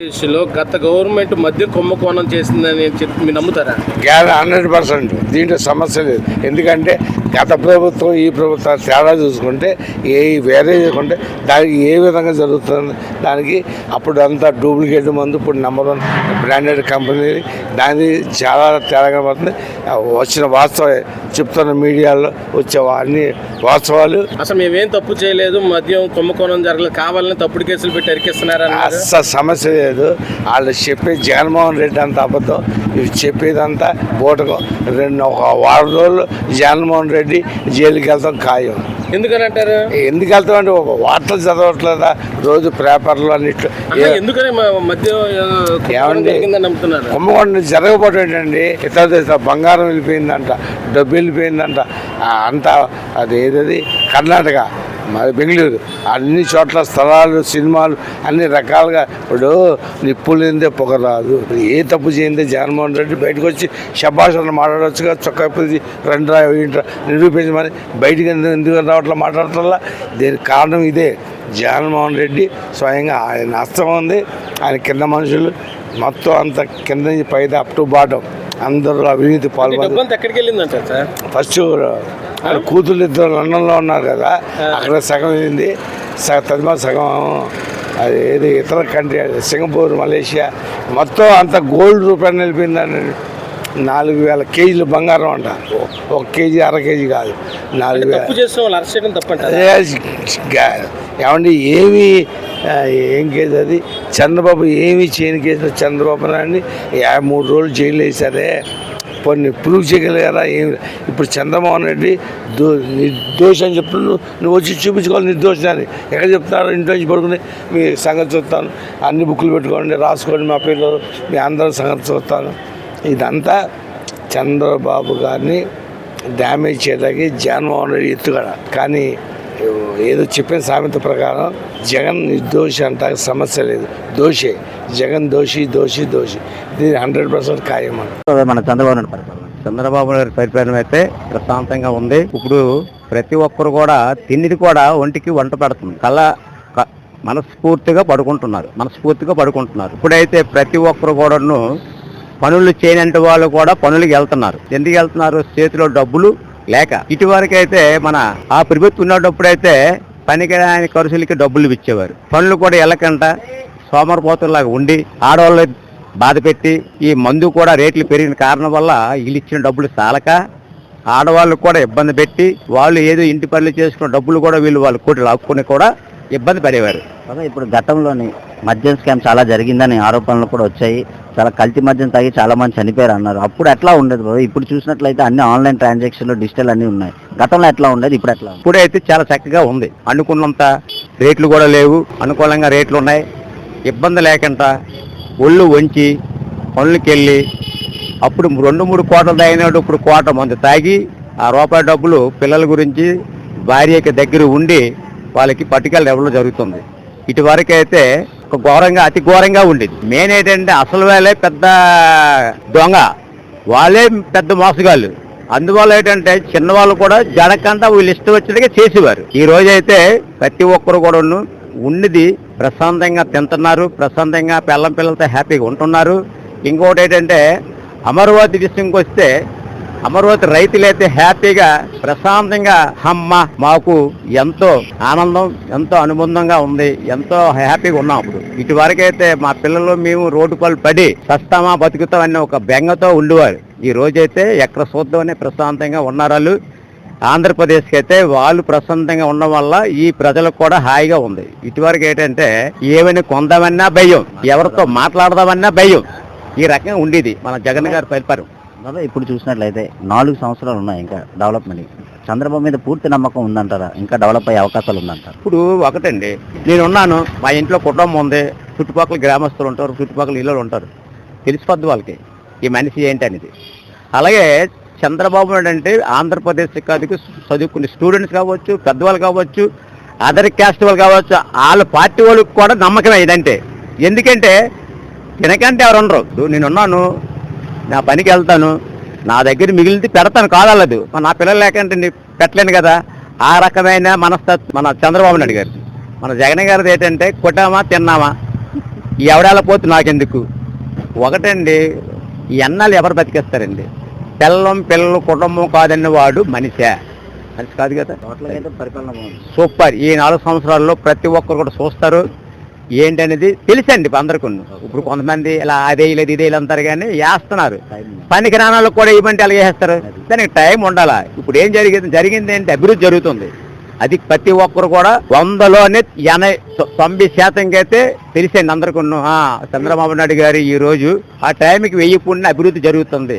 ఆంధ్రప్రదేశ్లో గత గవర్నమెంట్ మద్యం కుంభకోణం చేసిందని చెప్పి మీరు నమ్ముతారా? Hundred percent. దీంట్లో సమస్య లేదు. ఎందుకంటే గత ప్రభుత్వం ఈ ప్రభుత్వం తేడా చూసుకుంటే ఏ వేరే చూసుకుంటే దానికి ఏ విధంగా జరుగుతుంది దానికి అప్పుడు అంతా డూప్లికేట్ మందు ఇప్పుడు నెంబర్ వన్ బ్రాండెడ్ కంపెనీ. దాని చాలా తేడాగా పడుతుంది వచ్చిన వాస్తవే చెప్తున్న మీడియాలో వచ్చే అన్ని వాస్తవాలు. అసలు మేమేం తప్పు చేయలేదు. మద్యం కుంభకోణం జరగలేదు కావాలని తప్పుడు కేసులు పెట్టి అరికిస్తున్నారా అస్సలు సమస్య లేదు. వాళ్ళు చెప్పే జగన్మోహన్ రెడ్డి అంత అబద్ధం. ఇవి చెప్పేదంతా బూటకం రెండు ఒక వారం రోజులు జగన్మోహన్ రెడ్డి జైలుకి వెళ్తాం ఖాయం. ఎందుకని అంటారు? ఎందుకు వెళ్తాం అంటే ఒక వార్తలు చదవట్లేదా? రోజు పేపర్లు అన్నిట్లో ఎందుకని మ- మద్యం ఆ, కుంభకోణం ఏమండి? కుంభకోణం జరగకపోవడం ఏంటండి? ఇతర దేశ బంగారం వెళ్ళిపోయిందంట డబ్బు వెళ్ళిపోయిందంట. అంతా అది ఏదది కర్ణాటక. మరి బెంగళూరు. అన్ని చోట్ల స్థలాలు సినిమాలు అన్ని రకాలుగా. ఇప్పుడు నిప్పు లేనిదే పొగ రాదు. ఏ తప్పు చేయందే జగన్మోహన్ రెడ్డి బయటకు వచ్చి శభాషణ మాట్లాడవచ్చుగా చొక్కా పెద్ద రెండు నిరూపించమని బయటికి ఎందుకు రావట్లా మాట్లాడటంలా దీనికి కారణం ఇదే. జగన్మోహన్ రెడ్డి స్వయంగా ఆయన హస్తం ఉంది. ఆయన కింద మనుషులు. మొత్తం అంత కింద నుంచి పైద అప్ టు బాటం అందరూ అవినీతి ఈ పాల్గొని డబ్బు అంతా ఎక్కడికి వెళ్ళిందంటారు సార్? ఫస్ట్ కూతుళ్ళు ఇద్దరు లండన్లో ఉన్నారు కదా అక్కడ సగం అయింది. సగం తదిమ సగం అది ఏది ఇతర కంట్రీ సింగపూర్ మలేషియా మొత్తం అంత గోల్డ్ రూపాయలు నిలిపిందండి. నాలుగు వేల కేజీలు బంగారం అంట. ఒక కేజీ అర కేజీ కాదు. నాలుగు వేల. ఏమండి ఏమి ఏం కేసు అది? చంద్రబాబు ఏమి చేయని కేసు చంద్రబాబు నాయుడిని యాభై మూడు రోజులు జైలు వేశారే. కొన్ని ప్రూవ్ చేయగలిగారా? ఏమి ఇప్పుడు చంద్రమోహన్ రెడ్డి దో నిర్దోషి అని చెప్తున్నాను నువ్వు వచ్చి చూపించుకోవాలి నిర్దోషాన్ని ఎక్కడ చెప్తున్నారు? ఇంట్లో నుంచి పడుకుని మీ సంగతి చూస్తాను. అన్ని బుక్కులు పెట్టుకోండి రాసుకోండి మా పిల్లలు మీ అందరం సంగతి చూస్తాను. ఇదంతా చంద్రబాబు గారిని డ్యామేజ్ చేయడానికి జగన్మోహన్ రెడ్డి ఎత్తుగడ. కానీ ఏదో చెప్పిన సామెత ప్రకారం జగన్ నిర్దోషి అంట సమస్య లేదు. దోషే. జగన్ దోషి దోషి దోషి. దీని హండ్రెడ్ పర్సెంట్ ఖాయం మన చంద్రబాబు నాయుడు పరిపాలన. చంద్రబాబు నాయుడు పరిపాలన అయితే ప్రశాంతంగా ఉంది. ఇప్పుడు ప్రతి ఒక్కరు కూడా తిండిది కూడా ఒంటికి వంట పెడుతుంది కళ్ళ క- మనస్ఫూర్తిగా పడుకుంటున్నారు. మనస్ఫూర్తిగా పడుకుంటున్నారు. ఇప్పుడైతే ప్రతి ఒక్కరు కూడాను పనులు చేయనంటే వాళ్ళు కూడా పనులకు వెళ్తున్నారు. ఎందుకు వెళ్తున్నారు? చేతిలో డబ్బులు లేక ఇటువరకైతే మన ఆ ప్రభుత్వం ఉన్నప్పుడైతే పనికి రాని ఖర్చులకి డబ్బులు ఇచ్చేవారు. పనులు కూడా వెళ్ళకంట సోమరపోతుల్లాగా ఉండి ఆడవాళ్ళు బాధ పెట్టి ఈ మందు కూడా రేట్లు పెరిగిన కారణం వల్ల వీళ్ళు ఇచ్చిన డబ్బులు చాలక ఆడవాళ్ళు కూడా ఇబ్బంది పెట్టి వాళ్ళు ఏదో ఇంటి పనులు చేసుకున్న డబ్బులు కూడా వీళ్ళు వాళ్ళు కోటి లాక్కుని కూడా ఇబ్బంది పడేవారు. ఇప్పుడు గతంలోని మద్యం స్కామ్ చాలా జరిగిందని ఆరోపణలు కూడా వచ్చాయి. చాలా కల్తీ మద్యం తాగి చాలా మంది చనిపోయారు అన్నారు. అప్పుడు ఎట్లా ఉండేది బాబు ఇప్పుడు చూసినట్లయితే అన్ని ఆన్లైన్ ట్రాన్సాక్షన్లు డిజిటల్ అన్ని ఉన్నాయి. గతంలో ఎట్లా ఉండేది? ఇప్పుడు ఎట్లా ఇప్పుడైతే చాలా చక్కగా ఉంది. అనుకున్నంత రేట్లు కూడా లేవు. అనుకూలంగా రేట్లు ఉన్నాయి. ఇబ్బంది లేకుండా ఒళ్ళు వంచి పనులకి వెళ్ళి అప్పుడు రెండు మూడు కోటలు తాగినప్పుడు ఇప్పుడు కోట మంది తాగి ఆ రూపాయి డబ్బులు పిల్లల గురించి భార్యకి దగ్గర ఉండి వాళ్ళకి పట్టుకెళ్ళి ఇవ్వడం జరుగుతుంది. ఇటువరకైతే ఘోరంగా అతి ఘోరంగా ఉండేది. మెయిన్ ఏంటంటే అసలు వాళ్ళే పెద్ద దొంగ. వాళ్ళే పెద్ద మోసగాళ్ళు. అందువల్ల ఏంటంటే చిన్నవాళ్ళు కూడా జనకంతా వీళ్ళు ఇష్టం వచ్చినట్టుగా చేసేవారు. ఈ రోజైతే ప్రతి ఒక్కరు కూడా ఉన్నది ప్రశాంతంగా తింటున్నారు ప్రశాంతంగా పిల్లం పిల్లలతో హ్యాపీగా ఉంటున్నారు. ఇంకోటి ఏంటంటే అమరావతి విషయంకి వస్తే అమరావతి రైతులైతే హ్యాపీగా ప్రశాంతంగా అమ్మ మాకు ఎంతో ఆనందం ఎంతో అనుబంధంగా ఉంది ఎంతో హ్యాపీగా ఉన్నాం అప్పుడు. ఇటు వరకైతే మా పిల్లలు మేము రోడ్డు పాలు పడి సస్తామా బతుకుతామని ఒక బెంగతో ఉండేవారు. ఈ రోజైతే ఎక్కడ చూద్దామని ప్రశాంతంగా ఉన్నారు ఆంధ్రప్రదేశ్కి అయితే వాళ్ళు ప్రశాంతంగా ఉండడం వల్ల ఈ ప్రజలకు కూడా హాయిగా ఉంది. ఇటువరకు ఏంటంటే ఏమైనా కొందామన్నా భయం ఎవరితో మాట్లాడదామన్నా భయం. ఈ రకంగా ఉండేది మన జగన్ గారి పరిపాలన. బాబా ఇప్పుడు చూసినట్లయితే నాలుగు సంవత్సరాలు ఉన్నాయి ఇంకా డెవలప్మెంట్ చంద్రబాబు మీద పూర్తి నమ్మకం ఉందంటారా? ఇంకా డెవలప్ అయ్యే అవకాశాలు ఉందంటారు? ఇప్పుడు ఒకటండి. నేను ఉన్నాను మా ఇంట్లో కుటుంబం ఉంది చుట్టుపక్కల గ్రామస్తులు ఉంటారు చుట్టుపక్కల ఇళ్ళు ఉంటారు. తెలిసిపోద్ది వాళ్ళకి ఈ మనిషి ఏంటి అనేది అలాగే చంద్రబాబు నాయుడు అంటే ఆంధ్రప్రదేశ్ కాదు చదువుకునే స్టూడెంట్స్ కావచ్చు పెద్దవాళ్ళు కావచ్చు అదర్ క్యాస్ట్ వాళ్ళు కావచ్చు వాళ్ళ పార్టీ వాళ్ళకి కూడా నమ్మకమే ఇదంటే ఎందుకంటే తినకంటే ఎవరు ఉండరు. నేనున్నాను నేను ఉన్నాను నా పనికి వెళ్తాను. నా దగ్గర మిగిలితే పెడతాను కాదల్లదు. మరి నా పిల్లలు లేకంటే పెట్టలేను కదా. ఆ రకమైన మనస్తత్వం మన చంద్రబాబు నాయుడు గారు మన జగన్ గారిది ఏంటంటే కొట్టామా తిన్నామా? ఎవడాల పోతే నాకెందుకు? ఒకటండి ఈ అన్నాలు ఎవరు బతికేస్తారండి? పిల్లం పిల్లలు కుటుంబం కాదన్న వాడు మనిషే. మనిషి కాదు కదా? సూపర్. ఈ నాలుగు సంవత్సరాల్లో ప్రతి ఒక్కరు కూడా చూస్తారు. ఏంటనేది తెలుసండి అందరికీ ఇప్పుడు కొంతమంది ఇలా అదే లేదు ఇదే అంటారు కానీ వేస్తున్నారు. పనికి రానాలకు కూడా ఇవ్వండి అలాగే వేస్తారు. దానికి టైం ఉండాలా? ఇప్పుడు ఏం జరిగింది? జరిగింది ఏంటి? అభివృద్ధి జరుగుతుంది. అది ప్రతి ఒక్కరు కూడా వందలోనే ఎనభై తొంభై శాతంకి అయితే తెలిసండి అందరికీ చంద్రబాబు నాయుడు గారు ఈ రోజు ఆ టైంకి వెయ్యి పుణ్య అభివృద్ధి జరుగుతుంది.